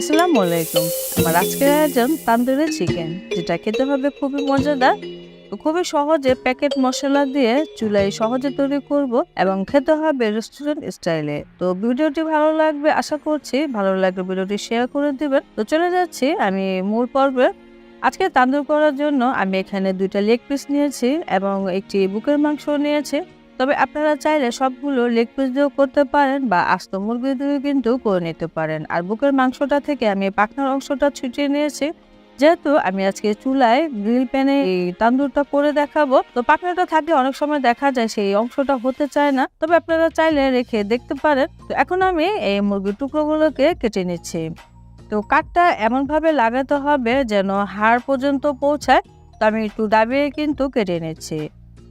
আসসালামু আলাইকুম। আমার আজকের আয়োজন তান্দুরি চিকেন যেটা খেতে হবে খুবই মজাদার খুবই সহজে প্যাকেট মশলা দিয়ে চুলায় সহজে তৈরি করব এবং খেতে হবে রেস্টুরেন্ট স্টাইলে তো ভিডিওটি ভালো লাগবে, আশা করছি ভালো লাগবে ভিডিওটি শেয়ার করে দিবেন। তো চলে যাচ্ছি আমি মূল পর্বে। আজকে তান্দুর করার জন্য আমি এখানে দুইটা লেগ পিস নিয়েছি এবং একটি বুকের মাংস নিয়েছি। তবে আপনারা চাইলে সবগুলো লেগ পিস দিয়েও করতে পারেন বা আস্ত মুরগি দিয়েও কিন্তু করে নিতে পারেন। আর বুকের মাংসটা থেকে আমি পাখনার অংশটা ছুটিয়ে নিয়েছি। যেহেতু আমি আজকে চুলায় গ্রিল প্যানে এই তান্দুরটা করে দেখাবো, তো পাখনাটা থাকলে অনেক সময় দেখা যায় সেই অংশটা হতে চায় না। তবে আপনারা চাইলে রেখে দেখতে পারেন। তো এখন আমি এই মুরগির টুকরোগুলোকে কেটে নিচ্ছি। তো কাঠটা এমনভাবে লাগাতে হবে যেন হাড় পর্যন্ত পৌঁছায়। তো আমি একটু দাবিয়ে কিন্তু কেটে নিচ্ছি।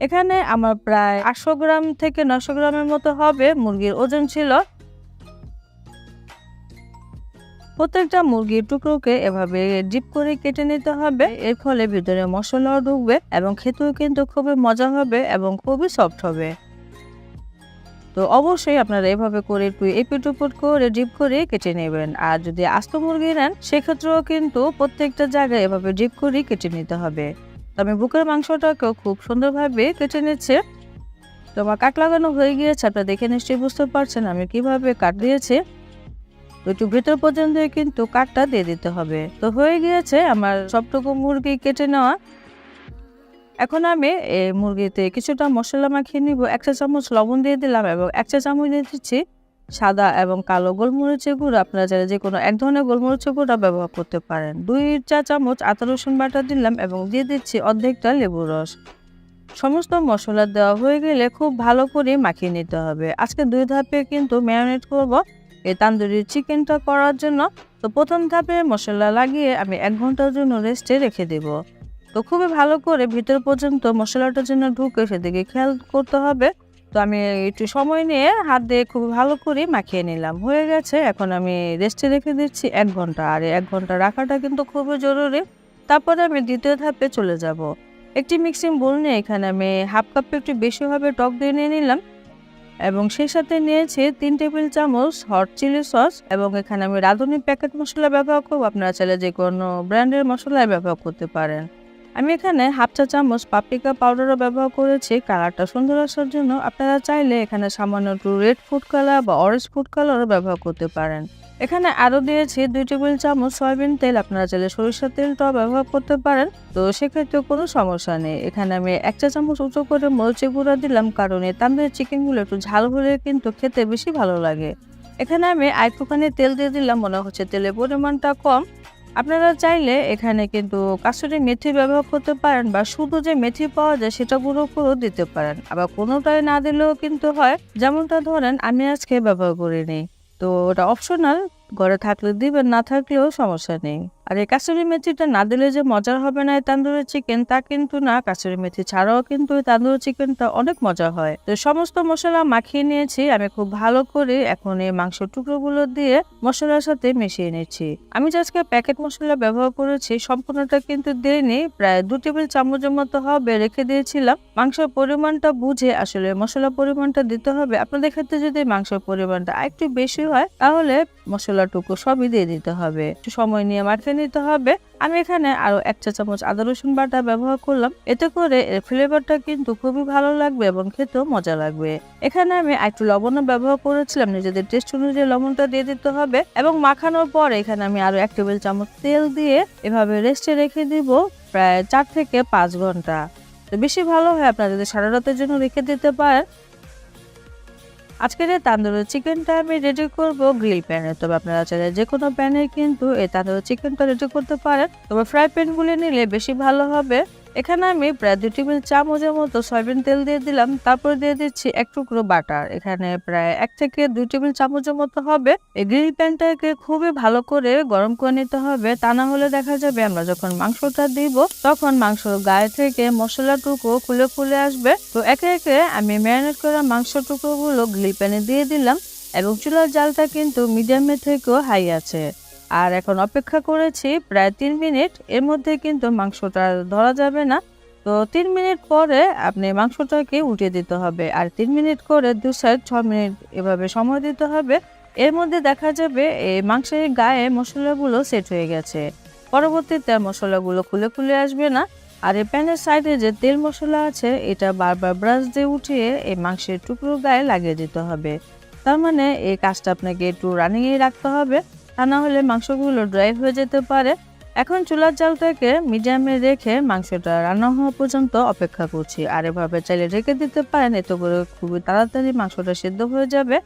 এখানে আমার প্রায় আটশো গ্রাম থেকে নশো গ্রামের মতো হবে মুরগির ওজন ছিল। প্রত্যেকটা মুরগির টুকরোকে এভাবে ডিপ করে কেটে নিতে হবে। এর ফলে ভিতরে মশলাও ঢুকবে এবং খেতেও কিন্তু খুবই মজা হবে এবং খুবই সফট হবে। তো অবশ্যই আপনারা এভাবে করে একটু এপিট উপুট করে ডিপ করে কেটে নেবেন। আর যদি আস্ত মুরগি নেন, সেক্ষেত্রেও কিন্তু প্রত্যেকটা জায়গায় এভাবে ডিপ করে কেটে নিতে হবে। তো আমি বুকের মাংসটাকেও খুব সুন্দরভাবে কেটে নিচ্ছে। তো আমার কাট লাগানো হয়ে গিয়েছে, আপনারা দেখে নিশ্চয়ই বুঝতে পারছেন আমি কীভাবে কাট দিয়েছি। তো একটু ভেতর পর্যন্ত কিন্তু কাটটা দিয়ে দিতে হবে। তো হয়ে গিয়েছে আমার সবটুকু মুরগি কেটে নেওয়া। এখন আমি এই মুরগিতে কিছুটা মশলা মাখিয়ে নিব। এক চা চামচ লবণ দিয়ে দিলাম এবং এক চা চামচ দিয়ে দিচ্ছি সাদা এবং কালো গোলমরিচের গুঁড়ো, আপনারা চাইলে যে কোনো এক ধরনের গোলমরিচের গুঁড়া ব্যবহার করতে পারেন। দুই চা চামচ আদা, রসুন বাটা দিলাম এবং দিয়ে দিচ্ছি অর্ধেকটা লেবুর রস। সমস্ত মশলা দেওয়া হয়ে গেলে খুব ভালো করে মাখিয়ে নিতে হবে। আজকে দুই ধাপে কিন্তু ম্যারিনেট করব এই তান্দুরি চিকেনটা করার জন্য। তো প্রথম ধাপে মশলা লাগিয়ে আমি এক ঘণ্টার জন্য রেস্টে রেখে দেব। তো খুবই ভালো করে ভিতর পর্যন্ত মশলাটার জন্য ঢুকে সেদিকে খেয়াল করতে হবে। তো আমি একটু সময় নিয়ে হাত দিয়ে খুব ভালো করে মাখিয়ে নিলাম। হয়ে গেছে, এখন আমি রেস্টে রেখে দিচ্ছি এক ঘণ্টা। আর এক ঘণ্টা রাখাটা কিন্তু খুবই জরুরি। তারপরে আমি দ্বিতীয় ধাপে চলে যাব। একটি মিক্সিং বোল নিয়ে এখানে আমি হাফ কাপ একটু বেশিভাবে টক দিয়ে নিয়ে নিলাম এবং সেই সাথে নিয়েছি তিন টেবিল চামচ হট চিলি সস এবং এখানে আমি রাঁধুনি প্যাকেট মশলা ব্যবহার করব। আপনারা চাইলে যে কোনো ব্র্যান্ডের মশলাই ব্যবহার করতে পারেন। আমি এখানে হাফ চা চামচ পাপরিকা পাউডারও ব্যবহার করেছি। কালারটা সুন্দর আসার জন্য আপনারা চাইলে এখানে সামান্য একটু রেড ফুড কালার বা অরেঞ্জ ফুড কালারও ব্যবহার করতে পারেন। এখানে আরও দিয়েছি দুই টেবিল চামচ সয়াবিন তেল। আপনারা চাইলে সরিষার তেলটাও ব্যবহার করতে পারেন। তো সেক্ষেত্রে কোনো সমস্যা নেই। এখানে আমি এক চা চামচ উঁচু করে মরিচে গুঁড়া দিলাম কারণ এই তান্দুরি চিকেনগুলো একটু ঝাল হলে কিন্তু খেতে বেশি ভালো লাগে। এখানে আমি আরেকটুখানি তেল দিয়ে দিলাম। মনে হচ্ছে তেলের পরিমাণটা কম। আপনারা চাইলে এখানে কিন্তু কাসুরি মেথি ব্যবহার করতে পারেন বা শুধু যে মেথি পাওয়া যায় সেটা গুঁড়ো করেও দিতে পারেন। আবার কোনোটাই না দিলেও কিন্তু হয়। যেমনটা ধরেন, আমি আজকে ব্যবহার করিনি। তো ওটা অপশনাল ঘরে থাকলে দিবেন, না থাকলেও সমস্যা নেই। আর এই কাসুরি মেথিটা না দিলে যে মজার হবে না এই তান্দুরি চিকেন তা কিন্তু না। কাসুরি মেথি ছাড়াও কিন্তু এই তান্দুরি চিকেনটা অনেক মজা হয়। তো সমস্ত মশলা মাখিয়ে নিয়েছি। আমি খুব ভালো করে এখন এই মাংস টুকরোগুলো দিয়ে মশলার সাথে মিশিয়ে নিচ্ছি। আমি আজকে প্যাকেট মশলা ব্যবহার করেছি, সম্পূর্ণটা কিন্তু দিইনি। প্রায় দু টেবিল চামচের মতো হবে রেখে দিয়েছিলাম। মাংসের পরিমাণটা বুঝে আসলে মশলা পরিমাণটা দিতে হবে। আপনাদের ক্ষেত্রে যদি মাংসের পরিমাণটা একটু বেশি হয়, তাহলে মশলাটুকু সবই দিয়ে দিতে হবে। সময় নিয়ে নিতে হবে। আমি এখানে আরও এক চা চামচ আদা রসুন বাটা ব্যবহার করলাম। এতে করে এর ফ্লেভারটা কিন্তু খুবই ভালো লাগবে এবং খেতেও মজা লাগবে। এখানে আমি একটু লবণও ব্যবহার করেছিলাম। নিজেদের টেস্ট অনুযায়ী লবণটা দিয়ে দিতে হবে এবং মাখানোর পর এখানে আমি আরও এক টেবিল চামচ তেল দিয়ে এভাবে রেস্টে রেখে দিব প্রায় চার থেকে পাঁচ ঘণ্টা। তো বেশি ভালো হয় আপনারা যদি সারা রাতের জন্য রেখে দিতে পারেন। আজকের এই তান্দুরি চিকেনটা আমি রেডি করব গ্রিল প্যানে তবে আপনারা চাইলে যে কোনো প্যানে কিন্তু এই তান্দুরি চিকেনটা রেডি করতে পারেন। তবে ফ্রাই প্যানগুলি নিলে বেশি ভালো হবে। এখানে আমি প্রায় দু টেবিল চামচের মতো সয়াবিন তেল দিয়ে দিলাম। তারপর দিয়ে দিচ্ছি এক টুকরো বাটার এখানে প্রায় এক থেকে দুই টেবিল চামচের মতো হবে। এই গ্রিল প্যানটাকে খুবই ভালো করে গরম করে নিতে হবে। তা না হলে দেখা যাবে আমরা যখন মাংসটা দিব, তখন মাংসর গায়ে থেকে মশলাটুকু খুলে খুলে আসবে। তো একে একে আমি ম্যারিনেট করা মাংস টুকরোগুলো গ্রিল প্যানে দিয়ে দিলাম এবং চুলার জালটা কিন্তু মিডিয়ামের থেকেও হাই আছে। আর এখন অপেক্ষা করেছি প্রায় তিন মিনিট। এর মধ্যে কিন্তু মাংসটা ধরা যাবে না। তো তিন মিনিট পরে আপনি মাংসটাকে উঠিয়ে দিতে হবে। আর তিন মিনিট করে দু সাইড ছ মিনিট এভাবে সময় দিতে হবে। এর মধ্যে দেখা যাবে এই মাংসের গায়ে মশলাগুলো সেট হয়ে গেছে। পরবর্তীতে মশলাগুলো খুলে খুলে আসবে না। আর এই প্যানের সাইডে যে তেল মশলা আছে, এটা বারবার ব্রাশ দিয়ে উঠিয়ে এই মাংসের টুকরো গায়ে লাগিয়ে দিতে হবে। তার মানে এই কাজটা আপনাকে একটু রানিংয়ে রাখতে হবে। তা না হলে মাংসগুলো ড্রাই হয়ে যেতে পারে। এখন চুলার জালটাকে মিডিয়ামে রেখে মাংসটা রান্না হওয়া পর্যন্ত অপেক্ষা করছি। আর এভাবে চাইলে রেখে দিতে পারেন, এতে করে খুবই তাড়াতাড়ি মাংসটা সেদ্ধ হয়ে যাবে।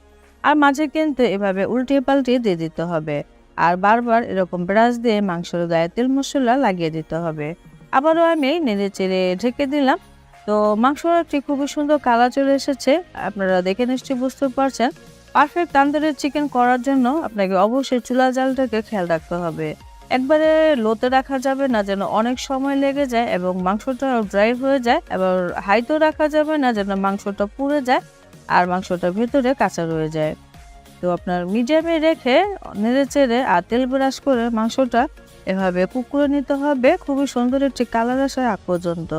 আর মাঝে কিন্তু এভাবে উল্টিয়ে পাল্টিয়ে দিয়ে দিতে হবে। আর বারবার এরকম ব্রাশ দিয়ে মাংসের গায়ে তেল মশলা লাগিয়ে দিতে হবে। আবারও আমি নেড়ে চেড়ে ঢেকে দিলাম। তো মাংসটি খুবই সুন্দর কালার চলে এসেছে। আপনারা দেখে নিশ্চয়ই বুঝতে পারছেন। পারফেক্ট তান্দুরি চিকেন করার জন্য আপনাকে অবশ্যই চুলা জালটাকে খেয়াল রাখতে হবে। একবারে লোতে রাখা যাবে না যেন অনেক সময় লেগে যায় এবং মাংসটা ড্রাই হয়ে যায় এবার হাইতেও রাখা যাবে না যেন মাংসটা পুড়ে যায় আর মাংসটা ভেতরে কাঁচা রয়ে যায়। তো আপনার মিডিয়ামে রেখে নেড়ে চেড়ে আর তেল ব্রাশ করে মাংসটা এভাবে কুকুরে নিতে হবে। খুবই সুন্দর একটি কালার আসে আগ পর্যন্ত।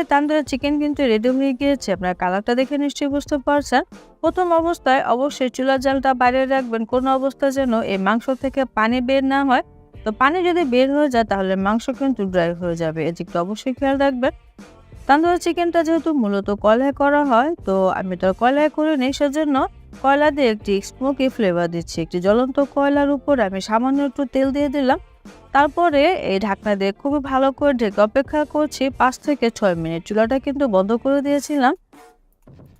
এই তান্দুরি চিকেন কিন্তু রেডি হয়ে গিয়েছে। আপনার কালারটা দেখে নিশ্চয়ই বুঝতে পারছেন। প্রথম অবস্থায় অবশ্যই চুলার জালটা বাইরে রাখবেন। কোনো অবস্থায় যেন এই মাংস থেকে পানি বের না হয়। তো পানি যদি বের হয়ে যায়, তাহলে মাংস কিন্তু ড্রাই হয়ে যাবে। এদিকটা অবশ্যই খেয়াল রাখবেন। তান্দুরি চিকেনটা যেহেতু মূলত কয়লায় করা হয়, তো আমি তো কয়লায় করে নিই, সেজন্য কয়লা দিয়ে একটি স্মোকি ফ্লেভার দিচ্ছি। একটি জ্বলন্ত কয়লার উপর আমি সামান্য একটু তেল দিয়ে দিলাম। তারপরে এই ঢাকনা দিয়ে খুবই ভালো করে ঢেকে অপেক্ষা করছি পাঁচ থেকে ছয় মিনিট। চুলাটা কিন্তু বন্ধ করে দিয়েছিলাম।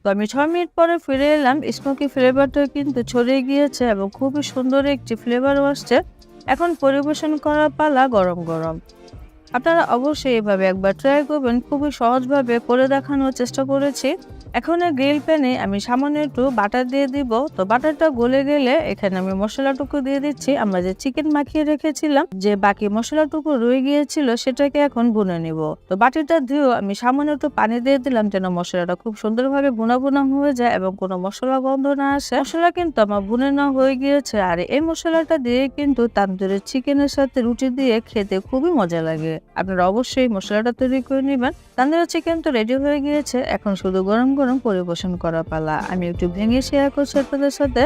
তো আমি ছয় মিনিট পরে ফিরে এলাম। স্মোকি ফ্লেভারটা কিন্তু ছড়িয়ে গিয়েছে এবং খুবই সুন্দর একটি ফ্লেভারও আসছে। এখন পরিবেশন করার পালা গরম গরম। আপনারা অবশ্যই এভাবে একবার ট্রাই করবেন। খুবই সহজভাবে করে দেখানোর চেষ্টা করেছি। এখন গ্রিল প্যানে আমি সামান্য একটু বাটার দিয়ে দিব। তো বাটারটা গলে গেলে এখানে আমি মশলাটুকু দিয়ে দিচ্ছি। আমরা যে চিকেন মাখিয়ে রেখেছিলাম, যে বাকি মশলাটুকু রয়ে গিয়েছিল সেটাকে এখন বুনে নিব। তো বাটিটা দিয়েও আমি সামান্য একটু পানি দিয়ে দিলাম যেন মশলাটা খুব সুন্দরভাবে বোনা বোনা হয়ে যায় এবং কোনো মশলা গন্ধ না আসে। মশলা কিন্তু আমার বুনে না হয়ে গিয়েছে আর এই মশলাটা দিয়ে কিন্তু তান্দুরি চিকেনের সাথে রুটি দিয়ে খেতে খুবই মজা লাগে। আপনারা অবশ্যই মশলাটা তৈরি করে নেবেন। তান্দুরি চিকেন তো রেডি হয়ে গিয়েছে। এখন শুধু গরম গরম পরিবেশন করা পালা। আমি একটু ভেঙে শেয়ার করছি আপনাদের সাথে।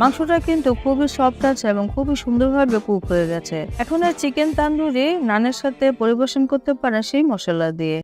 মাংসটা কিন্তু খুবই সফট আছে এবং খুবই সুন্দরভাবে কুক হয়ে গেছে। এখন আর চিকেন তান্দুরি নানের সাথে পরিবেশন করতে পারে সেই মশলা দিয়ে।